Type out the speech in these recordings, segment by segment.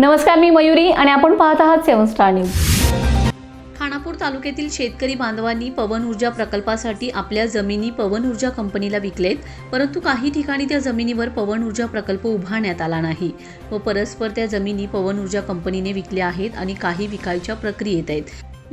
नमस्कार मी मयुरी आणि आपण पाहत आहात सेवन स्टार न्यूज. खानापूर तालुक्यातील शेतकरी बांधवांनी पवन ऊर्जा प्रकल्पासाठी आपल्या जमिनी पवन ऊर्जा कंपनीला विकलेत परंतु काही ठिकाणी त्या जमिनीवर पवन ऊर्जा प्रकल्प उभारण्यात आला नाही व परस्पर त्या जमिनी पवन ऊर्जा कंपनीने विकल्या आहेत आणि काही विकायच्या प्रक्रियेत आहेत.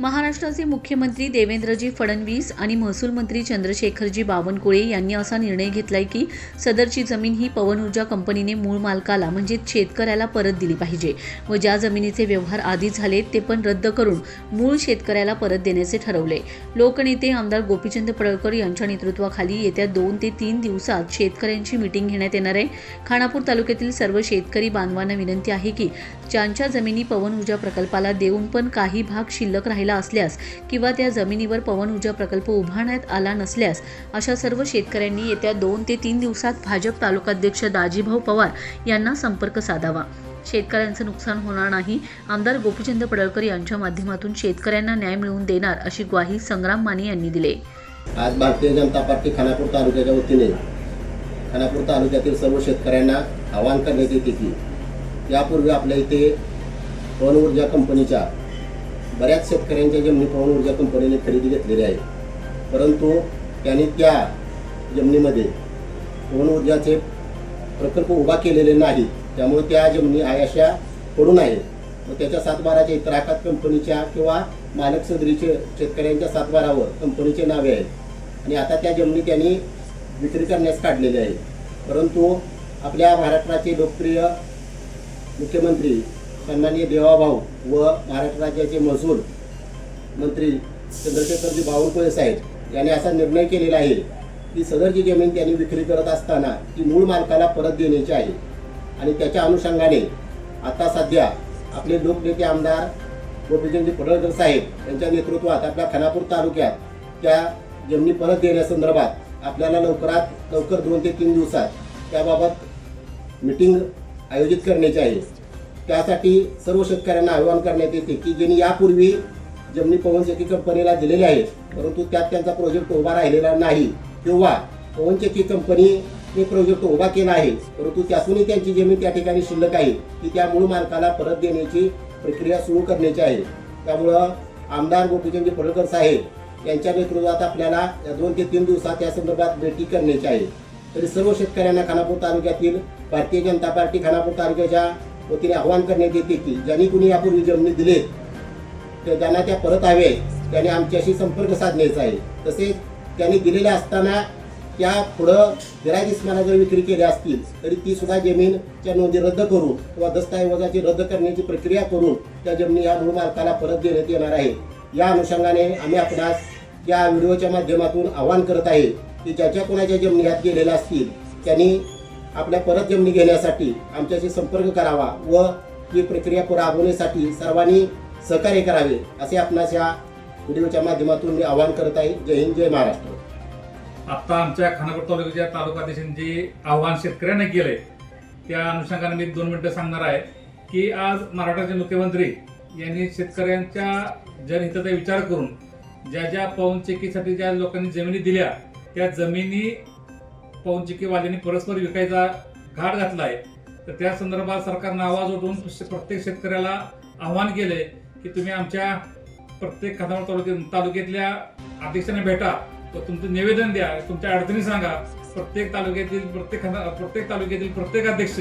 महाराष्ट्राचे मुख्यमंत्री देवेंद्रजी फडणवीस आणि महसूल मंत्री चंद्रशेखरजी बावनकुळे यांनी असा निर्णय घेतलाय की सदरची जमीन ही पवन ऊर्जा कंपनीने मूळ मालकाला म्हणजे शेतकऱ्याला परत दिली पाहिजे व ज्या जमिनीचे व्यवहार आधी झाले ते पण रद्द करून मूळ शेतकऱ्याला परत देण्याचे ठरवले. लोकनेते आमदार गोपीचंद पडळकर यांच्या नेतृत्वाखाली येत्या दोन ते तीन दिवसात शेतकऱ्यांची मिटिंग घेण्यात येणार आहे. खानापूर तालुक्यातील सर्व शेतकरी बांधवांना विनंती आहे की ज्यांच्या जमिनी पवन ऊर्जा प्रकल्पाला देऊन पण काही भाग शिल्लक राहिला असल्यास किंवा त्या जमिनीवर पवन ऊर्जा प्रकल्प उभारण्यात आला नसल्यास अशा सर्व शेतकऱ्यांनी येत्या दोन ते तीन दिवसात भाजप तालुकाध्यक्ष दाजीभाऊ पवार यांना संपर्क साधावा. शेतकऱ्यांचं नुकसान होणार नाही. आमदार गोपीचंद पडळकर यांच्या माध्यमातून शेतकऱ्यांना न्याय मिळवून देणार अशी ग्वाही संग्राम माने यांनी दिली. आज भारतीय जनता पार्टी खानापूर तालुक्याच्या वतीने खानापूर तालुक्यातील सर्व शेतकऱ्यांना आवाहन करण्यात येते की यापूर्वी आपल्या इथे पवन ऊर्जा कंपनीच्या बऱ्याच शेतकऱ्यांच्या जमिनी पवन ऊर्जा कंपनीने खरेदी घेतलेली आहे. परंतु त्यांनी त्या जमिनीमध्ये पवन ऊर्जाचे प्रकल्प उभा केलेले नाही. त्यामुळे त्या जमिनी आयाशा पडून आहेत. व त्याच्या सातबाराच्या इतर आकात कंपनीच्या किंवा मालक सदरीचे शेतकऱ्यांच्या सातबारावर कंपनीचे नावे आहेत. आणि आता त्या जमिनी त्यांनी विक्री करण्यास काढलेल्या आहेत परंतु आपल्या महाराष्ट्राचे लोकप्रिय मुख्यमंत्री सन्माननीय देवाभाऊ व महाराष्ट्र राज्याचे महसूल मंत्री चंद्रशेखरजी बावनकुळे साहेब यांनी असा निर्णय केलेला आहे की सदरची जमीन त्यांनी विक्री करत असताना ती मूळ मालकाला परत देण्याची आहे. आणि त्याच्या अनुषंगाने आता सध्या आपले लोकनेते आमदार गोपीचंदजी पडळकर साहेब यांच्या नेतृत्वात आपल्या खानापूर तालुक्यात त्या जमिनी परत देण्यासंदर्भात आपल्याला लवकरात लवकर दोन ते तीन दिवसात त्याबाबत मिटिंग आयोजित करण्याची आहे. त्यासाठी सर्व शेतकऱ्यांना आवाहन करण्यात येते की ज्यांनी यापूर्वी जमिनी पवनचक्की कंपनीला दिलेले आहेत परंतु त्यात त्यांचा प्रोजेक्ट उभा राहिलेला नाही किंवा पवनचक्की कंपनीने प्रोजेक्ट उभा केला आहे परंतु त्यातूनही त्यांची जमीन त्या ठिकाणी शिल्लक आहे ती त्या मूळ मालकाला परत देण्याची प्रक्रिया सुरू करण्याची आहे. त्यामुळं आमदार गोपीचंद पडळकर साहेब यांच्या नेतृत्वात आपल्याला या दोन ते तीन दिवसात या संदर्भात भेटी करण्याची आहे. तरी सर्व शेतकऱ्यांना खानापूर तालुक्यातील भारतीय जनता पार्टी खानापूर तालुक्याच्या वतीने आवाहन करण्यात येते की ज्यांनी कुणी यापूर्वी जमिनी दिले तर ज्यांना त्या परत हवे त्याने आमच्याशी संपर्क साधण्याचा आहे. तसेच त्यांनी दिलेल्या असताना त्या पुढं गिरायक जर विक्री केल्या असतील तरी ती सुद्धा जमीनच्या नोंदी रद्द करून किंवा दस्तऐवजाची रद्द करण्याची प्रक्रिया करून त्या जमिनी या मूळ मालकाला परत देण्यात येणार आहे. या अनुषंगाने आम्ही आपणास या व्हिडिओच्या माध्यमातून आवाहन करत आहे की ज्याच्या कोणाच्या जमिनी ह्यात गेलेल्या असतील त्यांनी आपल्या परत जमिनी घेण्यासाठी आमच्याशी संपर्क करावा व ही प्रक्रिया राबवण्यासाठी सर्वांनी सहकार्य करावे असे आपणास या व्हिडिओच्या माध्यमातून मी आवाहन करत आहे. जय हिंद जय महाराष्ट्र. आत्ता आमच्या खानापूर तालुक्याच्या तालुकाध्यक्षांनी जे आव्हान शेतकऱ्यांना केलंय त्या अनुषंगाने मी दोन मिनिटं सांगणार आहे की आज महाराष्ट्राचे मुख्यमंत्री यांनी शेतकऱ्यांच्या जनहिताचा विचार करून ज्या ज्या पवनचक्कीसाठी ज्या लोकांनी जमिनी दिल्या त्या जमिनी पवनचक्कीवाल्यांनी परस्पर विकायचा घाट घातला आहे तर त्या संदर्भात सरकारनं आवाज उठवून प्रत्येक शेतकऱ्याला आव्हान केलंय की तुम्ही आमच्या प्रत्येक खानापूर तालुक्यात तालुक्यातल्या अध्यक्षांना भेटा व तुमचं निवेदन द्या तुमच्या अडचणी सांगा. प्रत्येक तालुक्यातील प्रत्येक प्रत्येक तालुक्यातील प्रत्येक अध्यक्ष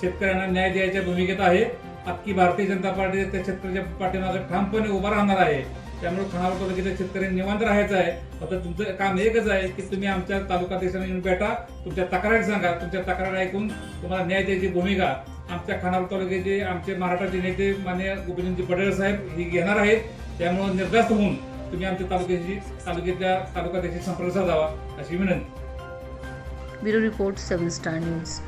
शेतकऱ्यांना न्याय द्यायच्या भूमिकेत आहे. अख्खी भारतीय जनता पार्टी त्या शेतकऱ्याच्या पाठीमागे ठामपणे उभा राहणार आहे. त्यामुळे खानापूर तालुक्याच्या शेतकऱ्यांनी निवांत राहायचं आहे. आता तुमचं काम एकच आहे की तुम्ही आमच्या तालुकाध्यक्षांना येऊन भेटा. तुमच्या तक्रारी सांगा. तुमच्या तक्रार ऐकून तुम्हाला न्याय द्यायची भूमिका. आमच्या खानापूर तालुक्याचे आमचे महाराष्ट्राचे नेते मान्य गोपीचंदजी पटेल साहेब हे घेणार आहेत. त्यामुळे निर्धास्त होऊन तुम्ही आमच्या तालुक्याशी तालुक्यातल्या तालुकाध्यक्षाशी संपर्क साधावा. अशी विनंती. Bureau report seven star news.